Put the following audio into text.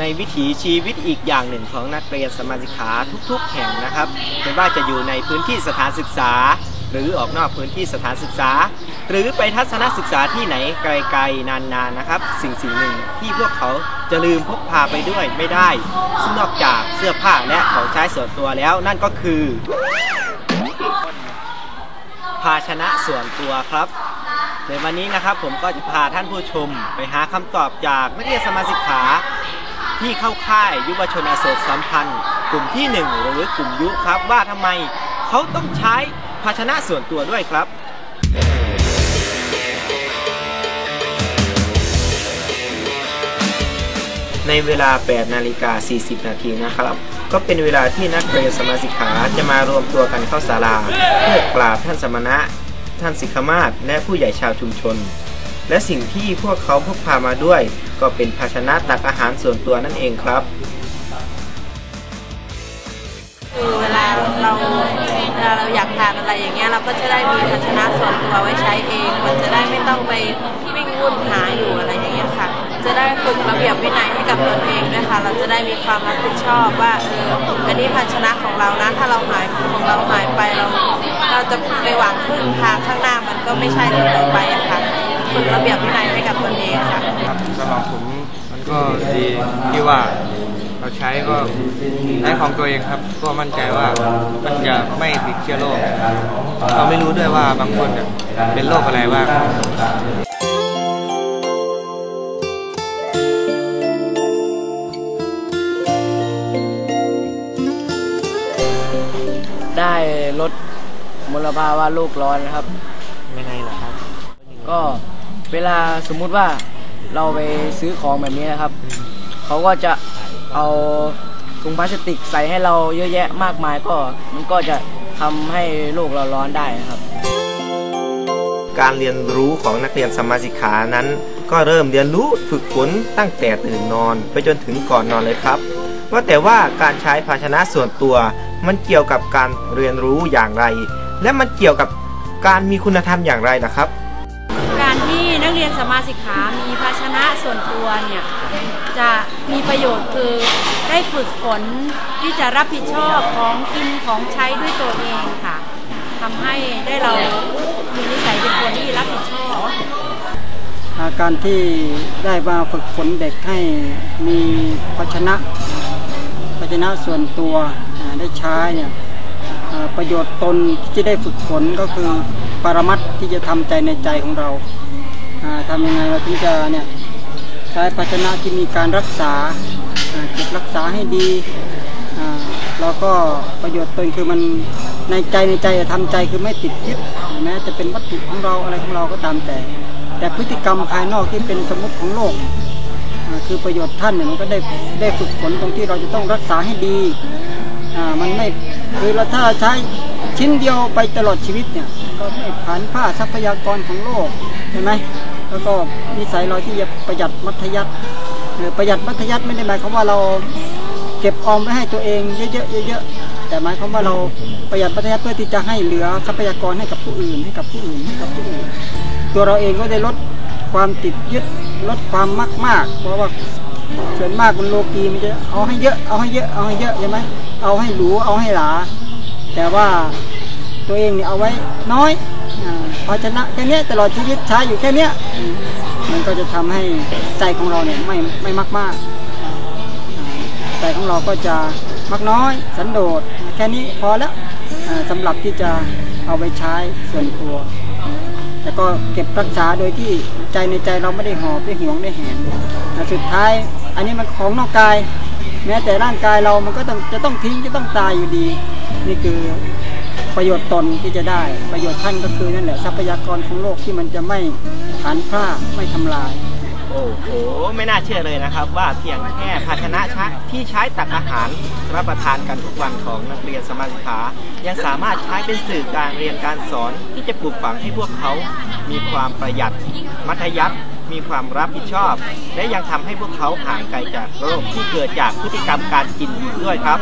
ในวิถีชีวิตอีกอย่างหนึ่งของนักเรียนสมาชิกขาทุกๆแห่งนะครับไม่ว่าจะอยู่ในพื้นที่สถานศึกษา หรือออกนอกพื้นที่สถานศึกษา หรือไปทัศนศึกษาที่ไหนไกลๆนานๆนะครับ สิ่งสิ่งหนึ่งที่พวกเขาจะลืมพกพาไปด้วยไม่ได้ ซึ่งนอกจากเสื้อผ้าและของใช้ส่วนตัวแล้วนั่นก็คือ ภาชนะส่วนตัวครับในวันนี้นะครับผมก็จะพาท่านผู้ชมไปหาคำตอบจากนักเรียนสมาชิกขา ที่เข้าค่ายยุวชนอโศกสัมพันธ์ กลุ่มที่ 1 หรือกลุ่มยุครับว่าทำไมเขาต้องใช้ภาชนะส่วนตัวด้วยครับในเวลา 8 นาฬิกา 40 นาทีนะครับ ก็เป็นเวลาที่นักเรียนสมาชิกขาจะมารวมตัวกันเข้าศาลา เพื่อกราบท่านสมณะ ท่านสิกขมาศและผู้ใหญ่ชาวชุมชน และสิ่งที่พวกเขาพกพามาด้วย ก็เป็นภาชนะตักอาหารส่วนตัวนั่นเองครับคือเวลาเราเวลาเราอยากทานอะไรอย่างเงี้ยเราก็จะได้มีภาชนะส่วนตัวไว้ใช้เอง มันจะได้ไม่ต้องไปวิ่งวุ่นหาอยู่อะไรอย่างเงี้ยค่ะ จะได้ฝึกระเบียบวินัยให้กับตนเองด้วยค่ะ เราจะได้มีความรับผิดชอบว่าเอออันนี้ภาชนะของเรานะ ถ้าเราหายของเราหายไปเรา เราจะไปหวังพึ่งทางข้างหน้ามันก็ไม่ใช่เสมอไป กระเบียบวินัยให้กับตนเองค่ะครับสำหรับผมมันก็ดีที่ว่าเราใช้ก็ใช้ของตัวเองครับ ก็มั่นใจว่ามันจะไม่ติดเชื้อโรคเราไม่รู้ด้วยว่าบางคนเนี่ยเป็นโรคอะไรบ้างได้ลดมลภาวะโลกร้อนนะครับ ยังไงล่ะครับ ก็ เวลาสมมุติว่าเราไปซื้อของแบบนี้นะครับ เขาก็จะเอาถุงพลาสติกใส่ให้เราเยอะแยะมากมายก็มันก็จะทำให้โลกเราร้อนได้นะครับ การเรียนรู้ของนักเรียนสมาชิกขานั้น ก็เริ่มเรียนรู้ฝึกฝนตั้งแต่ตื่นนอน ไปจนถึงก่อนนอนเลยครับ ว่าแต่ว่าการใช้ภาชนะส่วนตัว มันเกี่ยวกับการเรียนรู้อย่างไร และมันเกี่ยวกับการมีคุณธรรมอย่างไรนะครับ เรียนสมาสิกขามีภาชนะส่วนตัวเนี่ยจะมีประโยชน์คือได้ฝึกฝนที่จะรับผิดชอบของกินของใช้ด้วยตัวเองค่ะทำให้ได้เรามีนิสัยเป็นคนที่รับผิดชอบอาการที่ได้มาฝึกฝนเด็กให้มีภาชนะภาชนะส่วนตัวได้ใช้เนี่ยประโยชน์ตนที่จะได้ฝึกฝนก็คือปรมัตที่จะทำใจในใจของเรา ทำยังไงเราถึงจะเนี่ยใช้ภาชนะที่มีการรักษาเก็บรักษาให้ดีแล้วก็ประโยชน์ตนคือมันในใจในใจจะทำใจคือไม่ติดยึดแม้จะเป็นวัตถุของเราอะไรของเราก็ตามแต่ แต่พฤติกรรมภายนอกที่เป็นสมมติของโลกคือประโยชน์ท่านเนี่ยมันก็ได้ได้ฝึกฝนตรงที่เราจะต้องรักษาให้ดีมันไม่คือเราถ้าใช้ชิ้นเดียวไปตลอดชีวิตเนี่ยก็ไม่ผ่านผ้าทรัพยากรของโลกเห็นไหม แล้วก็นิสัยเราที่จะประหยัดมัธยัติหรือประหยัดมัธยัติไม่ได้หมายความว่าเราเก็บออมไว้ให้ตัวเองเยอะๆเยอะๆแต่หมายความว่าเราประหยัดมัธยัติเพื่อที่จะให้เหลือทรัพยากรให้กับผู้อื่นให้กับผู้อื่นให้กับผู้อื่น ตัวเราเองก็ได้ลดความติดยึดลดความมากมากๆเพราะว่าส่วนมากมันโลกีมันจะเอาให้เยอะเอาให้เยอะเอาให้เยอะใช่ไหมเอาให้หรูเอาให้หลาแต่ว่าตัวเองเนี่ยเอาไว้น้อย ภาชนะแค่เนี้ยตลอดชีวิตใช้อยู่แค่เนี้ยอืมมันก็จะทำให้ใจของเราเนี่ยไม่ไม่มากมากๆอ่าใจของเราก็จะมักน้อยสันโดษแค่นี้พอแล้วอ่าสำหรับที่จะเอาไปใช้ส่วนตัวแต่ก็เก็บรักษาโดยที่ใจในใจเราไม่ได้หอบได้หวงได้แหนแต่สุดท้าย อันนี้มันของนอกกาย แม้แต่ร่างกายเรามันก็ต้องจะต้องทิ้งจะต้องตายอยู่ดี นี่คือ ประโยชน์ตนที่จะได้ประโยชน์ท่านก็คือนั่นแหละทรัพยากรของโลกที่มันจะไม่ผานพร่าไม่ทำลาย โอ้โห ไม่น่าเชื่อเลยนะครับ ว่าเพียงแค่ภาชนะที่ใช้ตักอาหารรับประทานกันทุกวันของนักเรียนสมาชิกายังสามารถใช้เป็นสื่อการเรียนการสอนที่จะปลูกฝังให้พวกเขา มีความประหยัด มัธยัติมีความรับผิดชอบ และยังทำให้พวกเขาห่างไกลจากโรคที่เกิดจากพฤติกรรมการกินด้วยครับ